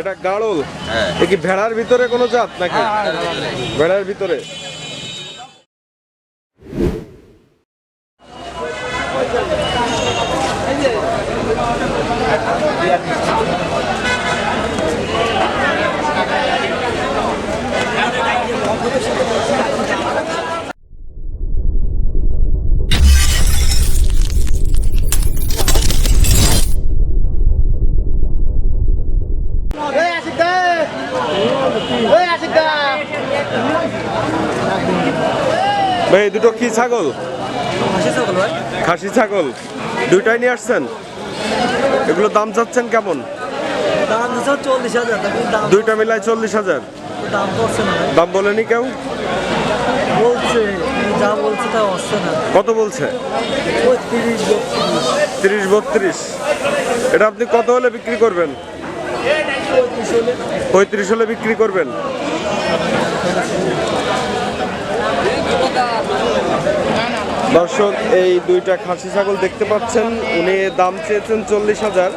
এটা গাড়ল? হ্যাঁ। এ কি ভেড়ার ভিতরে কোনো জাত নাকি? ভেড়ার ভিতরে। দুটো কি ছাগল? খাসি ছাগল দুইটাই নিয়ে আসছেন? এগুলো দাম চাচ্ছেন কেমন? দুইটা মিলায় চল্লিশ হাজার। দাম দাম বলেনি কেউ? কত বলছে? তিরিশ বত্রিশ। এটা আপনি কত হলে বিক্রি করবেন? পঁয়ত্রিশ হলে বিক্রি করবেন? দর্শক এই দুইটা খাসি ছাগল দেখতে পাচ্ছেন। উনি দাম চেয়েছেন চল্লিশ হাজার।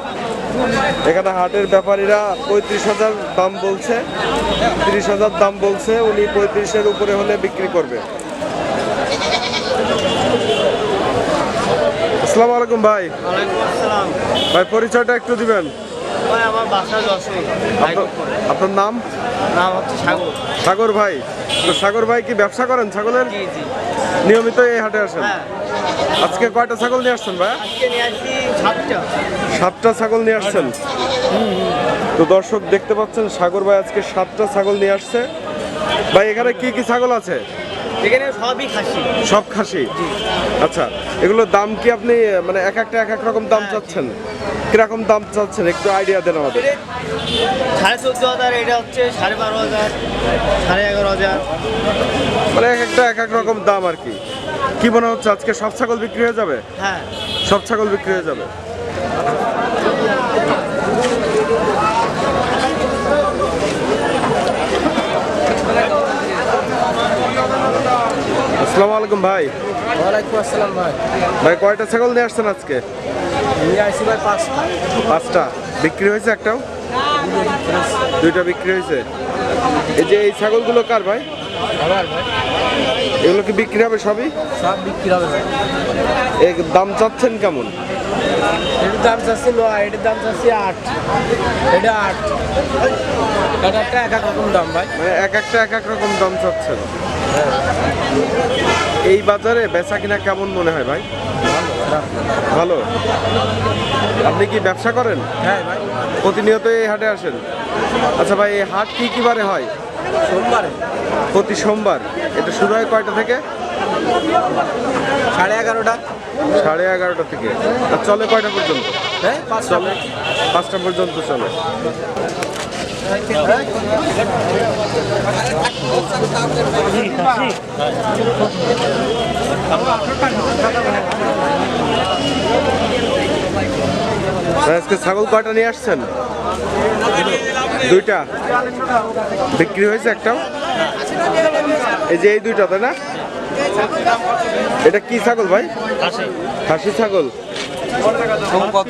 এখানে হাটের ব্যাপারীরা পঁয়ত্রিশ হাজার দাম বলছে। তিরিশ হাজার দাম বলছে উনি পঁয়ত্রিশের উপরে হলে বিক্রি করবে। আসসালামু আলাইকুম ভাই। ভাই পরিচয়টা একটু দিবেন। ভাই আমার বাসা যশোর আপনার- নাম? নাম হচ্ছে সাগর। সাগর ভাই। তো সাগর ভাই কি ব্যবসা করেন ছাগলের? জি জি। নিয়মিত এই হাটে আসেন? হ্যাঁ। আজকে কয়টা ছাগল নিয়ে আসছেন ভাই? সাতটা ছাগল নিয়ে আসছেন? তো দর্শক দেখতে পাচ্ছেন সাগর ভাই আজকে সাতটা ছাগল নিয়ে আসছে। ভাই এখানে কি কি ছাগল আছে? এখানে সবই খাসি। সব খাসি? আচ্ছা এগুলোর দাম কি আপনি মানে এক একটা এক এক রকম দাম চাচ্ছেন? কীরকম দাম চাচ্ছেন? একটু আইডিয়া দেন আমাদের। সাড়ে চোদ্দ হাজার এটা হচ্ছে সাড়ে বারো হাজার সাড়ে এগারো হাজার। মানে এক একটা এক এক রকম দাম আর কি। কি মনে হচ্ছে আজকে সব ছাগল বিক্রি হয়ে যাবে? হ্যাঁ। সব ছাগল বিক্রি হয়ে যাবে? আসসালামু আলাইকুম ভাই। ওয়ালাইকুম আসসালাম ভাই। ভাই কয়টা ছাগল নিয়ে আসছেন আজকে? নিয়ে আসছি ভাই পাঁচটা। পাঁচটা। বিক্রি হয়েছে একটাও? দুইটা বিক্রি হয়েছে। এই যে এই ছাগলগুলো কার ভাই? আবার ভাই। এগুলো কি বিক্রি হবে সবই? সব বিক্রি হবে ভাই। এই দাম চাচ্ছেন কেমন? এটার দাম চাচ্ছি নয় এটার দাম চাচ্ছি আট। এটা আট। এটা একটা এক এক রকম দাম ভাই। মানে এক একটা এক এক রকম দাম চাচ্ছেন। এই বাজারে বেচা কিনা কেমন মনে হয় ভাই? ভালো। আপনি কি ব্যবসা করেন? হ্যাঁ ভাই। প্রতিনিয়ত এই হাটে আসেন? আচ্ছা ভাই এই হাট কি কি বারে হয়? সোমবারে। প্রতি সোমবার। এটা শুরু হয় কয়টা থেকে? সাড়ে এগারোটা। সাড়ে এগারোটা থেকে। আর চলে কয়টা পর্যন্ত? হ্যাঁ পাঁচটা। চলে। পাঁচটা পর্যন্ত চলে। আজকে ছাগল কয়টা নিয়ে আসছেন? দুইটা। বিক্রি হয়েছে একটাও? এই যে এই দুইটা তাই না? এটা কি ছাগল ভাই? খাসি ছাগল? কত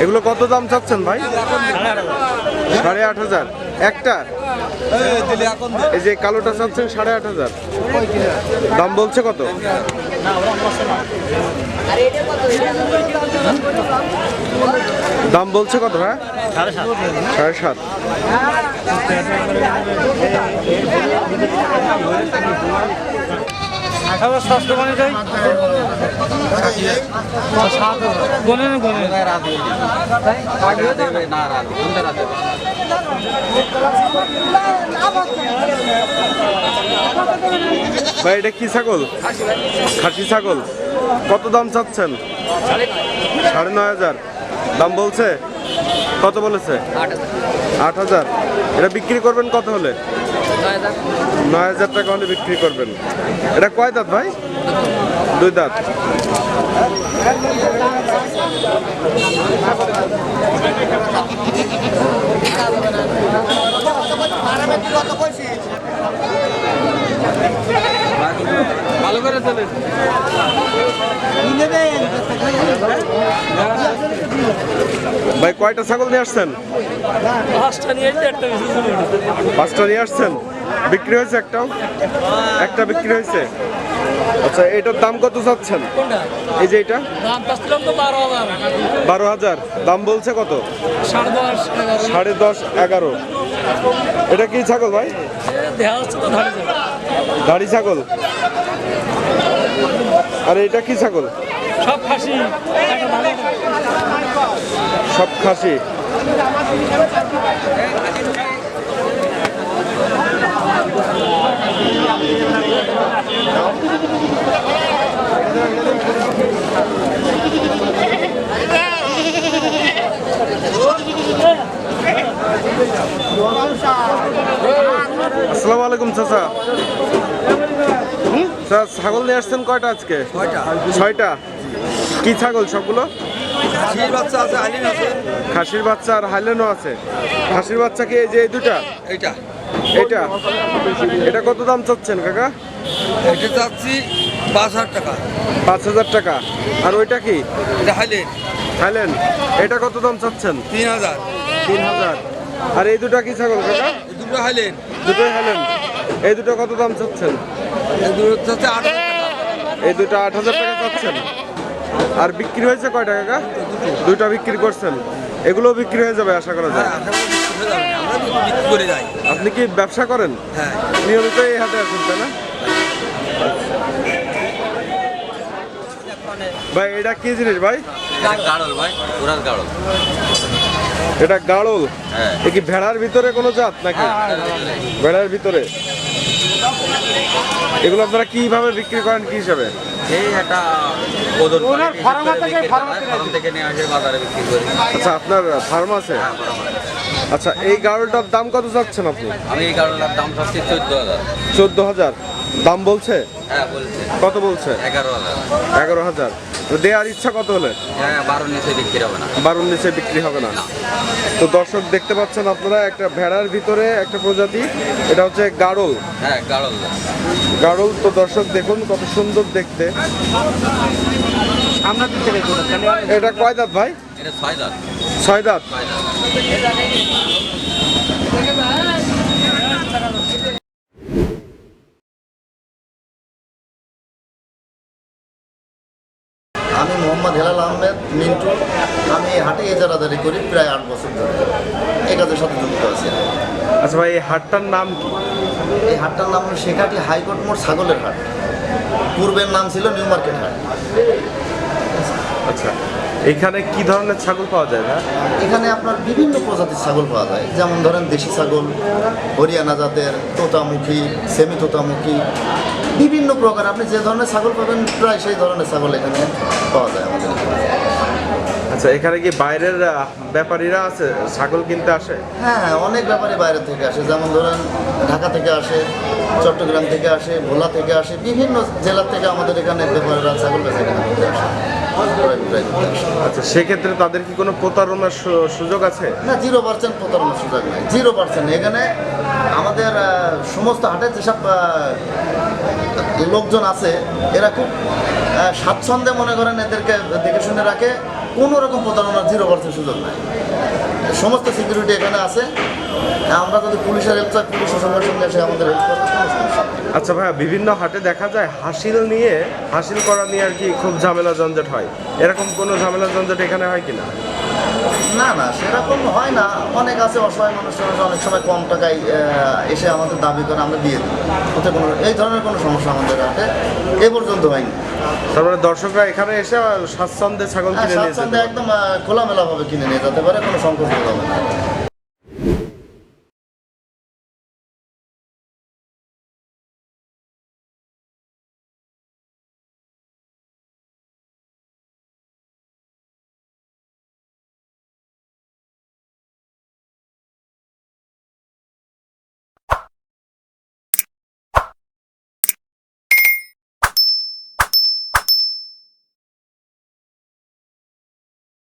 এগুলো কত দাম চাচ্ছেন ভাই? সাড়ে আট হাজার একটা এই যে কালোটা চাচ্ছেন সাড়ে আট হাজার দাম বলছে কত দাম বলছে কত হ্যাঁ সাড়ে সাত না রাত ভাই, এটা কি ছাগল? খাসি ছাগল। কত দাম চাচ্ছেন? সাড়ে নয় হাজার। দাম বলছে? কত বলেছে? আট হাজার। এটা বিক্রি করবেন কত হলে? নয় হাজার টাকা হলে বিক্রি করবেন। এটা কয় দাঁত ভাই? দুই দাঁত। ভালো করে চলে ভাই কয়টা ছাগল নিয়ে আসছেন? পাঁচটা নিয়ে আসছেন? বিক্রি হয়েছে একটাও? একটা বিক্রি হয়েছে? আচ্ছা এটার দাম কত চাচ্ছেন? এই যে এটা? দাম চাচ্ছিলাম তো বারো হাজার। দাম বলছে কত? সাড়ে দশ এগারো। এটা কি ছাগল ভাই? দাড়ি ছাগল। আর এটা কি ছাগল? সব খাসি। সব খাসি। আসসালামু আলাইকুম চাচা। স্যার ছাগল নিয়ে আসছেন কয়টা আজকে? ছয়টা। কি ছাগল সবগুলো? খাসির বাচ্চা আছে খাসির বাচ্চা আর হাইলেনও আছে। খাসির বাচ্চা কি এই যে এই দুটা এইটা। এটা? এটা কত দাম চাচ্ছেন কাকা? এটা চাচ্ছি পাঁচ হাজার টাকা। পাঁচ হাজার টাকা। আর ওইটা কি? এটা হাইলেন হাইলেন এটা কত দাম চাচ্ছেন? তিন হাজার। তিন হাজার। আর এই দুটা কি ছাগল কাকা? দুটো হাইলেন দুটোই হাইলেন এই দুটো কত দাম চাচ্ছেন? এই দুটো চাচ্ছে আট হাজার টাকা। এই দুটো আট হাজার টাকা চাচ্ছেন? আর বিক্রি হয়েছে কয়টা কাকা? দুইটা বিক্রি করছেন। এগুলো বিক্রি হয়ে যাবে আশা করা যায়। হ্যাঁ, আশা করি বিক্রি হয়ে যাবে না। আমরা বিক্রি- বিক্রি করে যাই আপনি কি ব্যবসা করেন? হ্যাঁ। নিয়মিত এই হাটে আছেন তাই না? ভাই এটা কি জিনিস ভাই? গাড়ল ভাই ওরার গাড়ল। এটা গাড়ল? হ্যাঁ। এ কি ভেড়ার ভিতরে কোনো জাত নাকি? ভেড়ার ভিতরে। এগুলো আপনারা কীভাবে বিক্রি করেন কি হিসাবে? এই একটা ওজন ফার্ম থেকে নিয়ে আসে বাজারে বিক্রি করি। আচ্ছা আপনার ফার্ম আছে? হ্যাঁ। আচ্ছা এই গাড়লটার দাম কত চাচ্ছেন আপনি? আমি এই গাড়লার দাম চাচ্ছি চোদ্দ হাজার। চোদ্দ হাজার। দাম বলছে? হ্যাঁ বলছে। কত বলছে? এগারো হাজার। এগারো হাজার। তো দেওয়ার ইচ্ছা কত হলে? হ্যাঁ বারো নিচে বিক্রি হবে না। বারোর নিচে বিক্রি হবে না। তো দর্শক দেখতে পাচ্ছেন আপনারা একটা ভেড়ার ভিতরে একটা প্রজাতি এটা হচ্ছে গাড়ল হ্যাঁ গাড়ল গাড়ল তো দর্শক দেখুন কত সুন্দর দেখতে। এটা কয় দাঁত ভাই? এটা ছয় দাঁত। ছয় দাঁত। আমি মোহাম্মদ হেলাল আহমেদ মিন্টু। আমি এই হাটে এজারাদারি করি প্রায় আট বছর ধরে। এই কাজের সাথে যুক্ত আছি। আচ্ছা ভাই এই হাটটার নাম কি? এই হাটটার নাম হলো শেখাটি হাইকোর্ট মোড় ছাগলের হাট। পূর্বের নাম ছিল নিউ মার্কেট হাট। আচ্ছা। এখানে কি ধরনের ছাগল পাওয়া যায় না এখানে আপনার বিভিন্ন প্রজাতির ছাগল পাওয়া যায়। যেমন ধরেন দেশি ছাগল হরিয়ানা জাতের তোতামুখী সেমি তোতামুখী বিভিন্ন প্রকার। আপনি যে ধরনের ছাগল পাবেন প্রায় সেই ধরনের ছাগল এখানে পাওয়া যায় আমাদের আচ্ছা এখানে কি বাইরের ব্যাপারীরা আছে? ছাগল কিনতে আসে? হ্যাঁ হ্যাঁ অনেক ব্যাপারে বাইরে থেকে আসে। যেমন ধরেন ঢাকা থেকে আসে চট্টগ্রাম থেকে আসে ভোলা থেকে আসে বিভিন্ন জেলা থেকে আমাদের এখানে ব্যাপারীরা ছাগল বেচা কেনা করতে আসে। আচ্ছা সেক্ষেত্রে তাদের কি কোনো প্রতারণার সুযোগ আছে? না জিরো পার্সেন্ট প্রতারণার সুযোগ নেই। জিরো পার্সেন্ট এখানে আমাদের সমস্ত হাটে যেসব লোকজন আছে, এরা খুব স্বাচ্ছন্দ্যে মনে করেন এদেরকে দেখে শুনে রাখে। কোনো রকম প্রতারণার জিরো পার্সেন্ট সুযোগ নাই। সমস্ত সিকিউরিটি এখানে আছে। আমরা যদি পুলিশের হেল্প চাই পুলিশের সঙ্গে সঙ্গে এসে আমাদের হেল্প। আচ্ছা ভাইয়া বিভিন্ন হাটে দেখা যায় হাসিল নিয়ে হাসিল করা নিয়ে আর কি খুব ঝামেলা ঝঞ্ঝাট হয়। এরকম কোনো ঝামেলা ঝঞ্ঝাট এখানে হয় কিনা? না না না সেরকম হয় না। অনেক আছে অসহায় মানুষের অনেক সময় কম টাকায় এসে আমাদের দাবি করে আমরা দিয়ে দিই। ওতে কোনো এই ধরনের কোনো সমস্যা আমাদের হাটে এ পর্যন্ত হয়নি। তারপরে দর্শকরা এখানে এসে স্বাচ্ছন্দ্যে ছাগল হ্যাঁ কিনে নিয়েছে স্বাচ্ছন্দ্যে একদম খোলামেলা খোলামেলাভাবে কিনে নিয়ে যেতে পারে কোনো সংকোচ হবে না